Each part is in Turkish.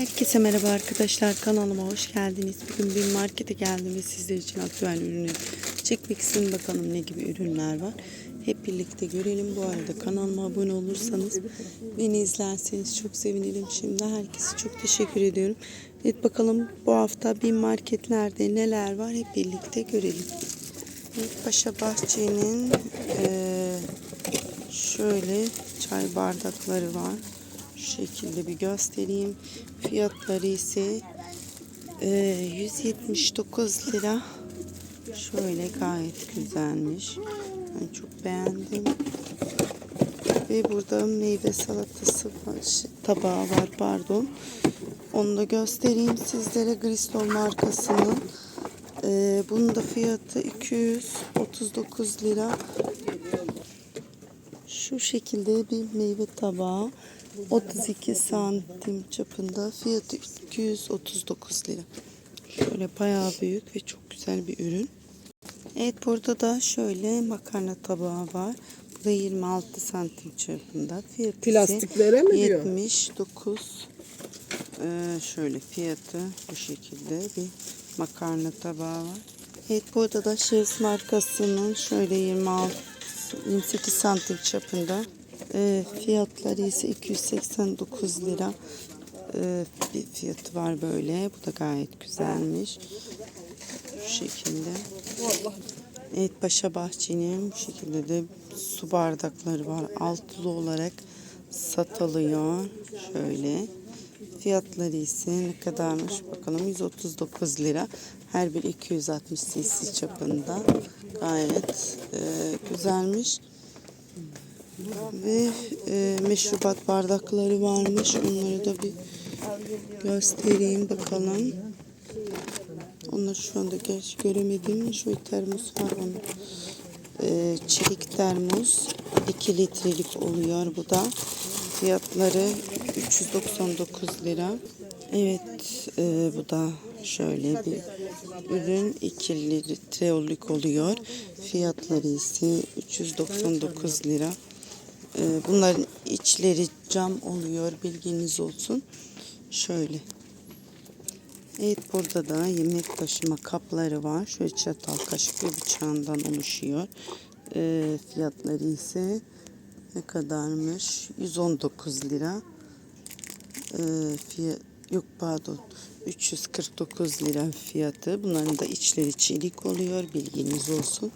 Herkese merhaba arkadaşlar kanalıma hoş geldiniz. Bugün bir markete geldim ve sizler için aktüel ürünleri çekmek istedim. Bakalım ne gibi ürünler var. Hep birlikte görelim. Bu arada kanalıma abone olursanız beni izlerseniz çok sevinirim. Şimdi herkese çok teşekkür ediyorum. Evet bakalım bu hafta bir marketlerde neler var hep birlikte görelim. Evet, Paşa Bahçe'nin şöyle çay bardakları var. Şu şekilde bir göstereyim. Fiyatları ise e, 179 lira. Şöyle gayet güzelmiş. Ben çok beğendim. Ve burada meyve salatası tabağı var pardon. Onu da göstereyim sizlere Gristol markasının. E, bunun da fiyatı 239 lira. Şu şekilde bir meyve tabağı. 32 santim çapında. Fiyatı 239 lira. Şöyle bayağı büyük ve çok güzel bir ürün. Evet burada da şöyle makarna tabağı var. Bu da 26 santim çapında. Fiyatı Plastiklere mi diyor? 79. Ee, şöyle fiyatı bu şekilde bir makarna tabağı var. Evet burada da Chefs markasının şöyle 26 28 santim çapında e, fiyatları ise 289 lira e, bir fiyatı var böyle. Bu da gayet güzelmiş. Şu şekilde. Evet Paşa Bahçe'nin bu şekilde de su bardakları var. Altılı olarak satılıyor. Şöyle. Fiyatları ise ne kadarmış bakalım 139 lira. Her bir 260 cc çapında. Gayet e, güzelmiş. Ve e, meşrubat bardakları varmış. Onları da bir göstereyim bakalım. Onları şu anda gerçi göremedim. Şöyle termos var onun. E, çelik termos. 2 litrelik oluyor bu da. Fiyatları 399 lira. Evet e, bu da şöyle bir ürün 2 litrelik oluyor. Fiyatları ise 399 lira. E, bunların içleri cam oluyor bilginiz olsun. Şöyle. Evet burada da yemek taşıma kapları var. Şöyle çatal, kaşık ve bıçağından oluşuyor. E, fiyatları ise ne kadarmış? 119 lira. E, fiyat, yok pardon. 349 lira fiyatı. Bunların da içleri çelik oluyor. Bilginiz olsun.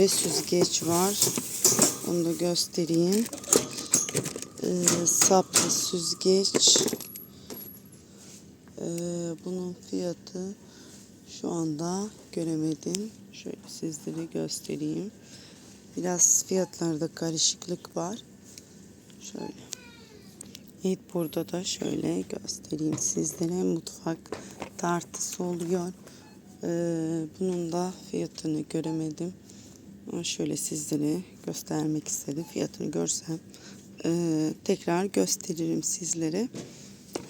Ve süzgeç var. Onu da göstereyim. E, saplı süzgeç. E, bunun fiyatı şu anda göremedim. Şöyle sizlere göstereyim. Biraz fiyatlarda karışıklık var. Şöyle. Evet burada da şöyle göstereyim sizlere. Mutfak tartısı oluyor. Ee, bunun da fiyatını göremedim. Ama şöyle sizlere göstermek istedim. Fiyatını görsem e, tekrar gösteririm sizlere.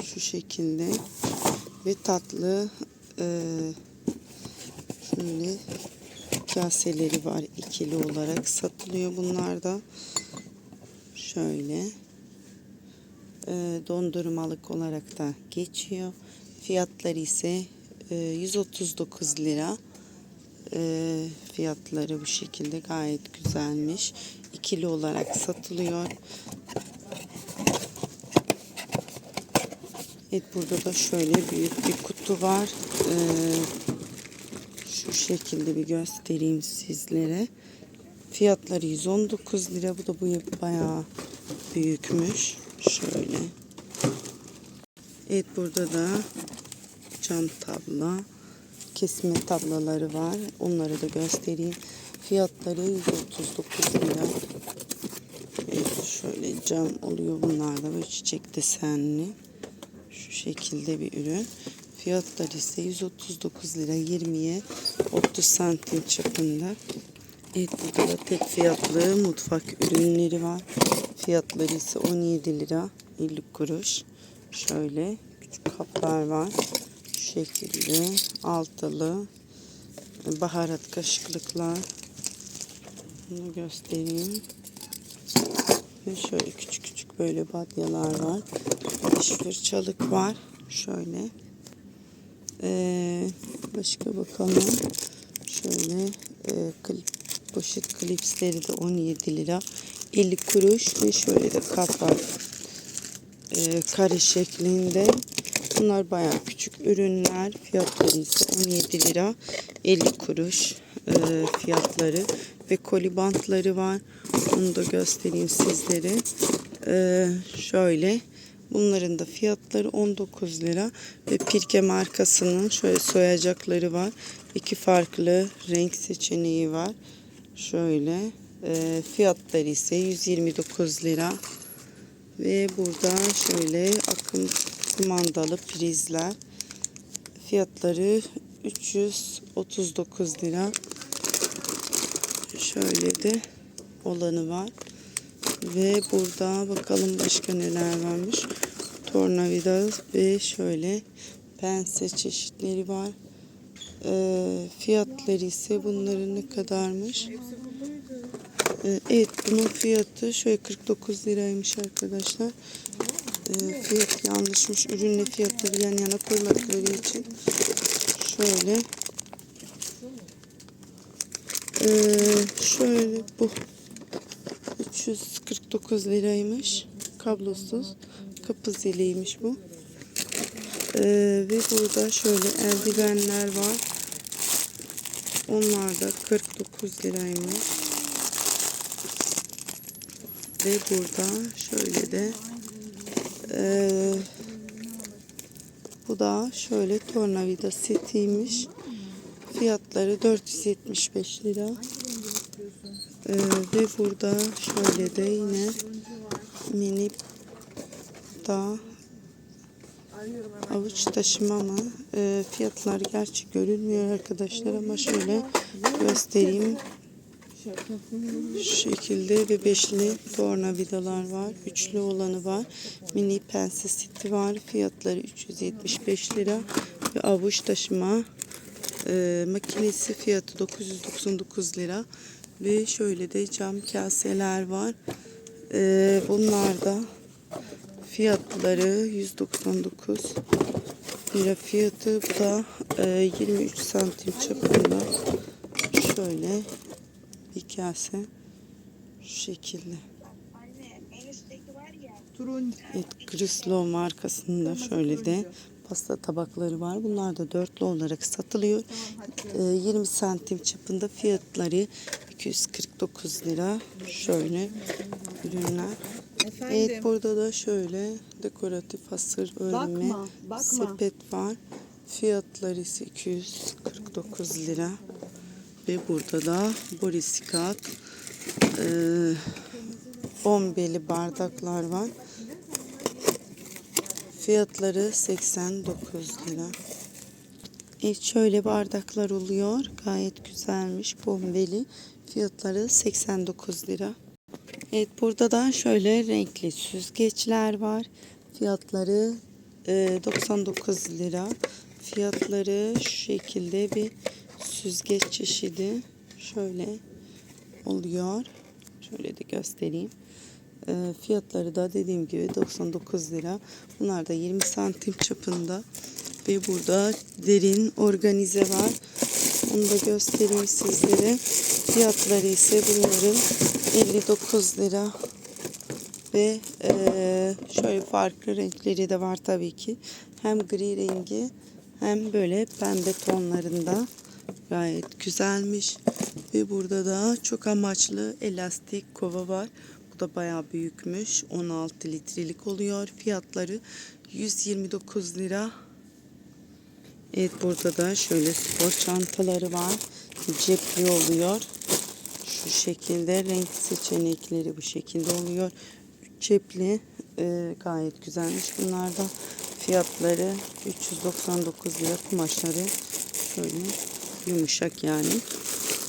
Şu şekilde. Ve tatlı e, şöyle kaseleri var ikili olarak satılıyor bunlar da şöyle e, dondurmalık olarak da geçiyor fiyatları ise e, 139 lira e, fiyatları bu şekilde gayet güzelmiş ikili olarak satılıyor Evet burada da şöyle büyük bir kutu var. Ee, şu şekilde bir göstereyim sizlere. Fiyatları 119 lira. Bu da bu bayağı büyükmüş. Şöyle. Evet burada da cam tabla, kesme tablaları var. Onları da göstereyim. Fiyatları 139 lira. Evet şöyle cam oluyor bunlar da böyle çiçek desenli. Şu şekilde bir ürün. Fiyatları ise 139 lira 20'ye 30 santim çapında. Evet burada da tek fiyatlı mutfak ürünleri var. Fiyatları ise 17 lira 50 kuruş. Şöyle küçük kaplar var. Şekilde altılı baharat kaşıklıklar. Bunu göstereyim. Ve şöyle küçük küçük böyle badyalar var. Diş fırçalık var. Şöyle. Ee, başka bakalım. Şöyle e, poşet klipsleri de 17 lira. 50 kuruş ve şöyle de kap var. Ee, kare şeklinde. Bunlar bayağı küçük ürünler. Fiyatları ise 17 lira 50 kuruş e, fiyatları ve koli bantları var. Onu da göstereyim sizlere. Ee, şöyle bunların da fiyatları 19 lira ve Pirke markasının şöyle soyacakları var. İki farklı renk seçeneği var. Şöyle e, fiyatları ise 129 lira. Ve burada şöyle akım kumandalı prizler. Fiyatları 339 lira. Şöyle de olanı var. Ve burada bakalım başka neler varmış. Tornavida ve şöyle pense çeşitleri var. Ee, fiyatları ise bunların ne kadarmış? Ee, evet bunun fiyatı şöyle 49 liraymış arkadaşlar. Ee, fiyat yanlışmış. Ürünle fiyatları yan yana koymadıkları için. Şöyle. Ee, şöyle bu 349 liraymış. Kablosuz. Kapı ziliymiş bu. Ee, ve burada şöyle eldivenler var. Onlar da 49 liraymış. Ve burada şöyle de eee, bu da şöyle tornavida setiymiş. Fiyatları 475 lira. Eee, ve burada şöyle de yine mini da avuç taşıma mı? Eee, fiyatlar gerçi görünmüyor arkadaşlar ama şöyle göstereyim. Şu şekilde ve beşli tornavidalar var. Üçlü olanı var. Mini pense seti var. Fiyatları 375 lira. Ve avuç taşıma e, makinesi fiyatı 999 lira. Ve şöyle de cam kaseler var. E, bunlar da fiyatları 199 lira fiyatı. Bu da e, 23 santim çapında. Şöyle bir kase şu şekilde. Evet, Crislo markasında şöyle de pasta tabakları var. Bunlar da dörtlü olarak satılıyor. Ee, 20 santim çapında fiyatları 249 lira. Şöyle ürünler. Efendim. Evet burada da şöyle dekoratif hasır örme Bakma, bakma. sepet var. Fiyatları ise 249 lira. Ve burada da borisikat e, bombeli bardaklar var. Fiyatları 89 lira. Evet şöyle bardaklar oluyor. Gayet güzelmiş. Bombeli. Fiyatları 89 lira. Evet burada da şöyle renkli süzgeçler var. Fiyatları e, 99 lira. Fiyatları şu şekilde bir süzgeç çeşidi. Şöyle oluyor. Şöyle de göstereyim. E, fiyatları da dediğim gibi 99 lira. Bunlar da 20 santim çapında. Ve burada derin organize var. Onu da göstereyim sizlere. Fiyatları ise bunların 59 lira. Ve eee, şöyle farklı renkleri de var tabii ki. Hem gri rengi hem böyle pembe tonlarında. Gayet güzelmiş. Ve burada da çok amaçlı elastik kova var. Bu da bayağı büyükmüş. 16 litrelik oluyor. Fiyatları 129 lira. Evet burada da şöyle spor çantaları var. Cepli oluyor. Şu şekilde renk seçenekleri bu şekilde oluyor. Cepli e, gayet güzelmiş. Bunlar da fiyatları 399 lira kumaşları şöyle yumuşak yani.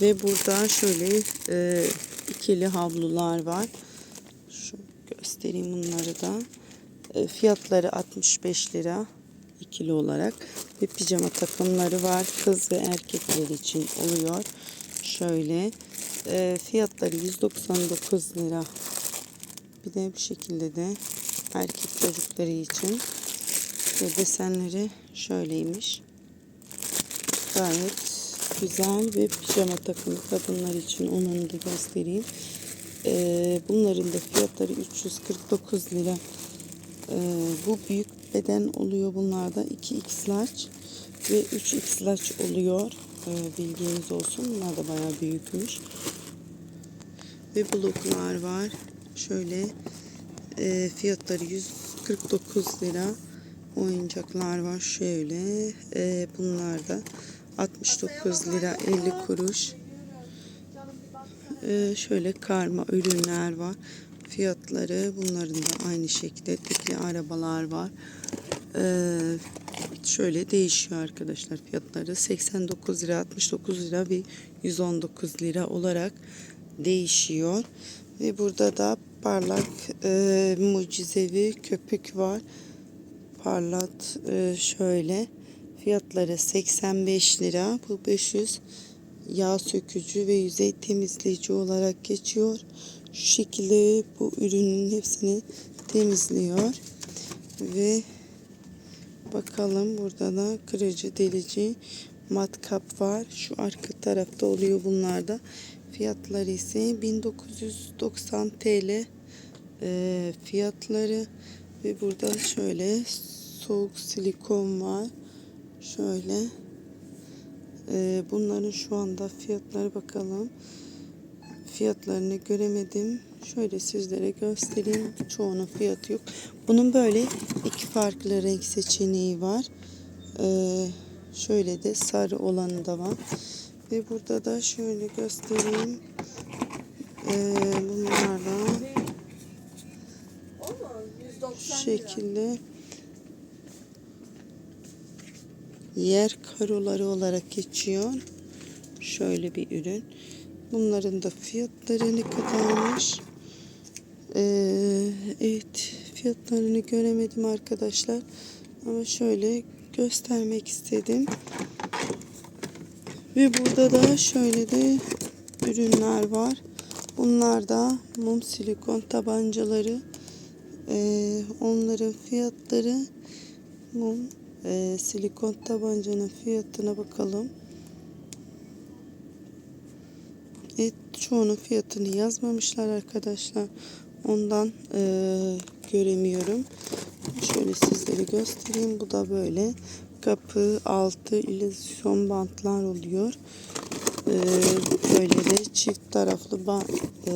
Ve burada şöyle e, ikili havlular var. Şu göstereyim bunları da. E, fiyatları 65 lira ikili olarak ve pijama takımları var. Kız ve erkekler için oluyor. Şöyle e, fiyatları 199 lira. Bir de bu şekilde de erkek çocukları için Ve desenleri şöyleymiş. Gayet güzel bir pijama takımı kadınlar için onun da göstereyim. Ee, bunların da fiyatları 349 lira. Ee, bu büyük beden oluyor bunlarda 2x large ve 3x large oluyor. Ee, bilginiz olsun. Bunlar da bayağı büyükmüş. Ve bloklar var. Şöyle e, fiyatları 149 lira. Oyuncaklar var şöyle. E, bunlar da 69 lira 50 kuruş. E, şöyle karma ürünler var. Fiyatları bunların da aynı şekilde tekli arabalar var. E, şöyle değişiyor arkadaşlar fiyatları 89 lira 69 lira ve 119 lira olarak değişiyor ve burada da parlak e, mucizevi köpük var parlat e, şöyle fiyatları 85 lira bu 500 yağ sökücü ve yüzey temizleyici olarak geçiyor şu şekilde bu ürünün hepsini temizliyor ve Bakalım burada da kırıcı delici matkap var. Şu arka tarafta oluyor bunlarda. Fiyatları ise 1990 TL e, fiyatları ve burada şöyle soğuk silikon var. Şöyle e, bunların şu anda fiyatları bakalım. Fiyatlarını göremedim. Şöyle sizlere göstereyim. Çoğunun fiyatı yok. Bunun böyle iki farklı renk seçeneği var. Ee, şöyle de sarı olanı da var. Ve burada da şöyle göstereyim. Ee, bunlar da şu şekilde yer karoları olarak geçiyor. Şöyle bir ürün. Bunların da fiyatları ne kadarmış? Ee, evet fiyatlarını göremedim arkadaşlar. Ama şöyle göstermek istedim. Ve burada da şöyle de ürünler var. Bunlar da mum silikon tabancaları. Ee, onların fiyatları mum e, silikon tabancanın fiyatına bakalım. Evet, çoğunun fiyatını yazmamışlar arkadaşlar. Ondan e, göremiyorum. Şöyle sizlere göstereyim. Bu da böyle kapı altı illüzyon bantlar oluyor. E, böyle de çift taraflı bant, e,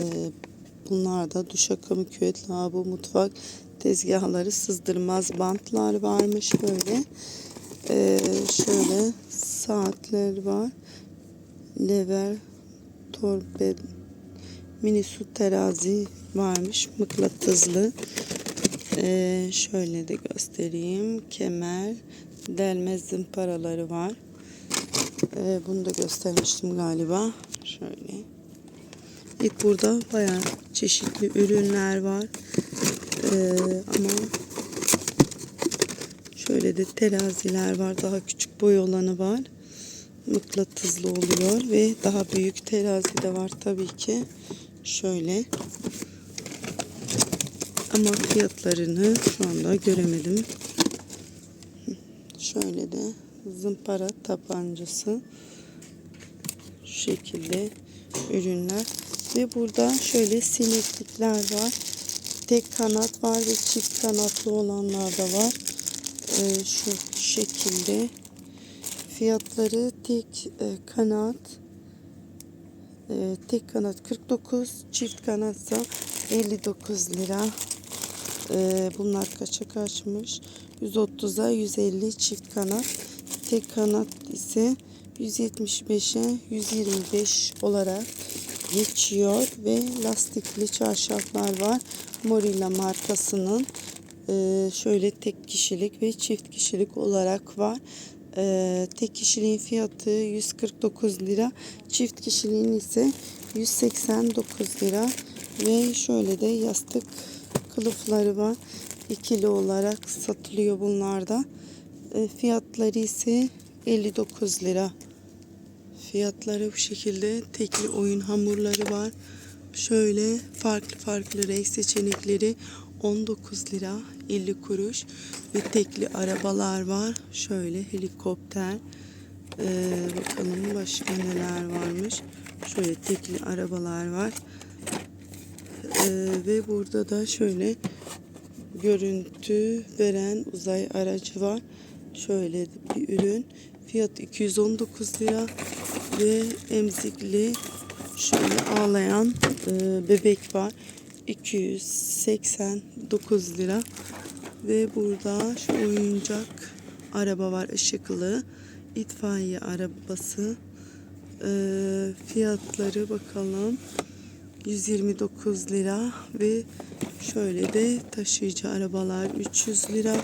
bunlar da duşakabı, küvet, lavabo, mutfak tezgahları sızdırmaz bantlar varmış böyle. E, şöyle saatler var. Lever torbe mini su terazi varmış mıknatıslı. Ee, şöyle de göstereyim. Kemer delme zımparaları var. Ee, bunu da göstermiştim galiba. Şöyle. İlk burada bayağı çeşitli ürünler var ee, ama şöyle de teraziler var daha küçük boy olanı var mıknatıslı oluyor ve daha büyük terazi de var tabii ki. Şöyle. Ama fiyatlarını şu anda göremedim. Şöyle de zımpara tabancası. Şu şekilde ürünler. Ve burada şöyle sineklikler var. Tek kanat var ve çift kanatlı olanlar da var. Ee, şu şekilde Fiyatları tek e, kanat e, tek kanat 49 çift kanatsa 59 lira. E, bunlar kaça kaçmış? 130'a 150 çift kanat. Tek kanat ise 175'e 125 olarak geçiyor ve lastikli çarşaflar var. Morilla markasının e, şöyle tek kişilik ve çift kişilik olarak var. Ee, tek kişiliğin fiyatı 149 lira. Çift kişiliğin ise 189 lira. Ve şöyle de yastık kılıfları var. ikili olarak satılıyor bunlarda. Ee, fiyatları ise 59 lira. Fiyatları bu şekilde. Tekli oyun hamurları var. Şöyle farklı farklı renk seçenekleri 19 lira 50 kuruş ve tekli arabalar var. Şöyle helikopter. Ee, bakalım başka neler varmış. Şöyle tekli arabalar var. Ee, ve burada da şöyle görüntü veren uzay aracı var. Şöyle bir ürün. Fiyat 219 lira ve emzikli şöyle ağlayan e, bebek var. 289 lira. Ve burada şu oyuncak araba var ışıklı. İtfaiye arabası. E, fiyatları bakalım. 129 lira ve şöyle de taşıyıcı arabalar 300 lira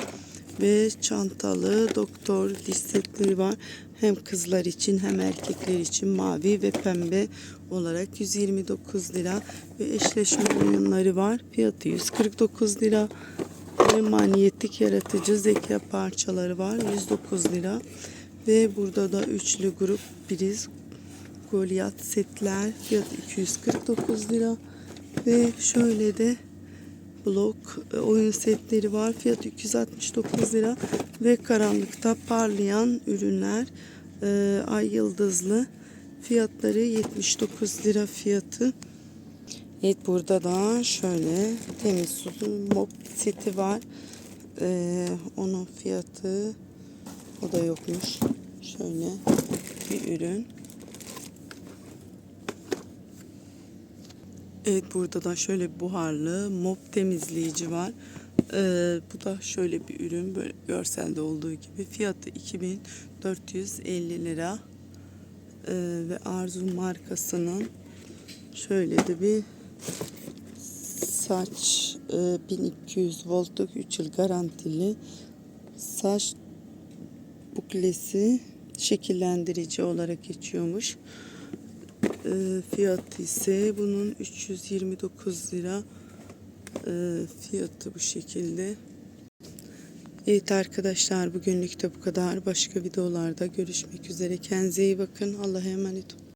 ve çantalı doktor diş setleri var. Hem kızlar için hem erkekler için mavi ve pembe olarak 129 lira ve eşleşme oyunları var. Fiyatı 149 lira ve manyetik yaratıcı zeka parçaları var 109 lira ve burada da üçlü grup biriz Goliath setler fiyatı 249 lira ve şöyle de blok e, oyun setleri var. Fiyatı 269 lira ve karanlıkta parlayan ürünler e, ay yıldızlı fiyatları 79 lira fiyatı. Evet burada da şöyle temiz su mop seti var. E, onun fiyatı o da yokmuş. Şöyle bir ürün Evet burada da şöyle buharlı mop temizleyici var. Ee, bu da şöyle bir ürün böyle görselde olduğu gibi fiyatı 2450 lira Ee, ve Arzu markasının şöyle de bir saç e, 1200 voltluk 3 yıl garantili saç buklesi şekillendirici olarak geçiyormuş. E, fiyatı ise bunun 329 lira. E, fiyatı bu şekilde. Evet arkadaşlar bugünlük de bu kadar. Başka videolarda görüşmek üzere. Kendinize iyi bakın. Allah'a emanet olun.